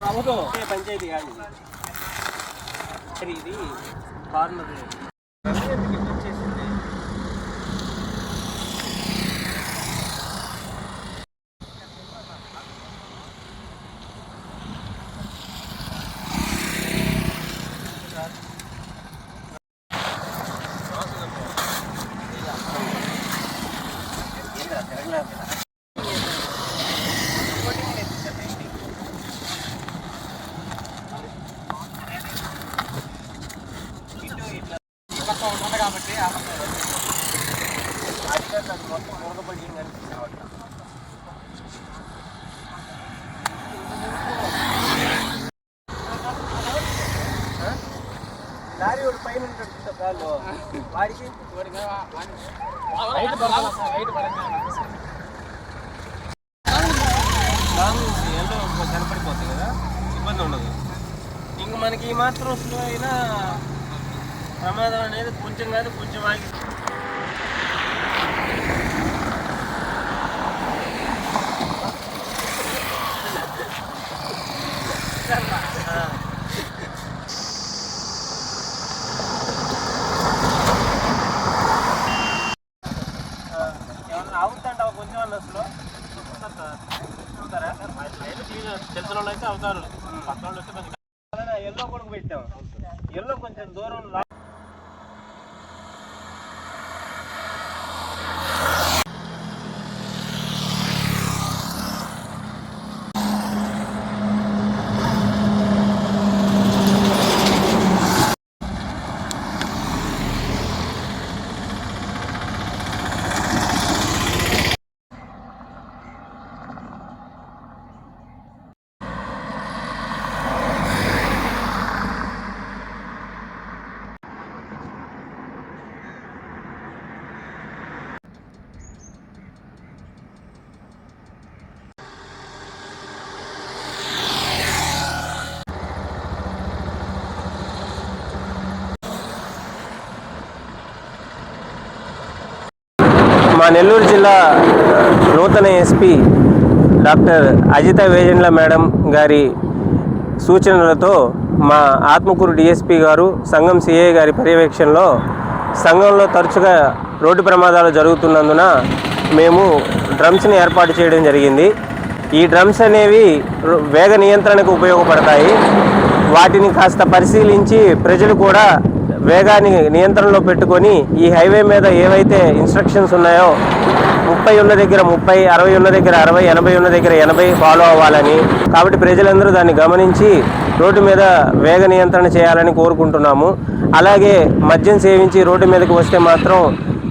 ప్రభుత్వం పంచాయతీ కాదు ఇది కార్నర్ కాబట్టి మొత్తం మురగబడి కనిపిస్తుంది లారీ ఒకటి పైన ఉంటాడు కాళ్ళు వాడికి? లాంగ్ ఎండలో కనపడిపోతుంది కదా? ఇబ్బంది ఉండదు. ఇంక మనకి ఈ మాత్రం స్లో అయినా ప్రమాదం అనేది కొంచెం కాదు కొంచెం ఆగి తెలిసిన వాళ్ళు అయితే అవుతారు. పక్కన వాళ్ళు అయితే ఎల్లో కూడా పెట్టాం ఎల్లో కొంచెం దూరం మా నెల్లూరు జిల్లా నూతన SP doctor Ajitha Vejendla madam గారి సూచనలతో మా ఆత్మకూరు డిఎస్పీ గారు సంఘం సిఏ గారి పర్యవేక్షణలో సంఘంలో తరచుగా రోడ్డు ప్రమాదాలు జరుగుతున్నందున మేము డ్రమ్స్ని ఏర్పాటు చేయడం జరిగింది. ఈ డ్రమ్స్ అనేవి వేగ నియంత్రణకు ఉపయోగపడతాయి. వాటిని కాస్త పరిశీలించి ప్రజలు కూడా వేగాన్ని నియంత్రణలో పెట్టుకొని ఈ హైవే మీద ఏవైతే ఇన్స్ట్రక్షన్స్ ఉన్నాయో ముప్పై ఉన్న దగ్గర ముప్పై అరవై ఉన్న దగ్గర అరవై ఎనభై ఉన్న దగ్గర ఎనభై ఫాలో అవ్వాలని కాబట్టి ప్రజలందరూ దాన్ని గమనించి రోడ్డు మీద వేగ నియంత్రణ చేయాలని కోరుకుంటున్నాము. అలాగే మద్యం సేవించి రోడ్డు మీదకి వస్తే మాత్రం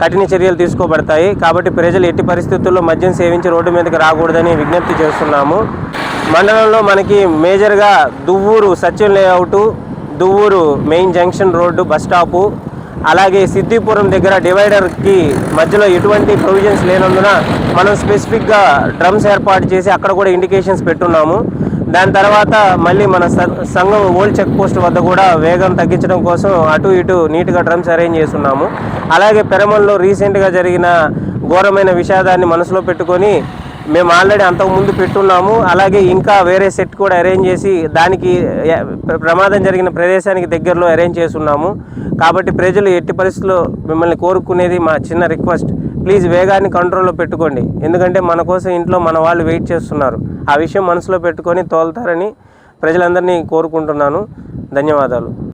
కఠిన చర్యలు తీసుకోబడతాయి. కాబట్టి ప్రజలు ఎట్టి పరిస్థితుల్లో మద్యం సేవించి రోడ్డు మీదకి రాకూడదని విజ్ఞప్తి చేస్తున్నాము. మండలంలో మనకి మేజర్గా Duvvuru Satyam layout Duvvuru main junction road bus stop అలాగే సిద్దిపురం దగ్గర డివైడర్కి మధ్యలో ఎటువంటి ప్రొవిజన్స్ లేనందున మనం స్పెసిఫిక్గా డ్రమ్స్ ఏర్పాటు చేసి అక్కడ కూడా ఇండికేషన్స్ పెట్టున్నాము. దాని తర్వాత మళ్ళీ మన సంఘం ఓల్డ్ చెక్ పోస్ట్ వద్ద కూడా వేగం తగ్గించడం కోసం అటు ఇటు నీట్గా డ్రమ్స్ అరేంజ్ చేస్తున్నాము. అలాగే పెరమల్లో రీసెంట్గా జరిగిన ఘోరమైన విషాదాన్ని మనసులో పెట్టుకొని మేము ఆల్రెడీ అంతకుముందు పెట్టున్నాము. అలాగే ఇంకా వేరే సెట్ కూడా అరేంజ్ చేసి దానికి ప్ర- ప్రమాదం జరిగిన ప్రదేశానికి దగ్గరలో అరేంజ్ చేస్తున్నాము కాబట్టి ప్రజలు ఎట్టి పరిస్థితుల్లో మిమ్మల్ని కోరుకునేది మా చిన్న రిక్వెస్ట్ ప్లీజ్ వేగాన్ని కంట్రోల్లో పెట్టుకోండి. ఎందుకంటే మన కోసం ఇంట్లో మన వాళ్ళు వెయిట్ చేస్తున్నారు. ఆ విషయం మనసులో పెట్టుకొని తోలుతారని ప్రజలందరినీ కోరుకుంటున్నాను. ధన్యవాదాలు.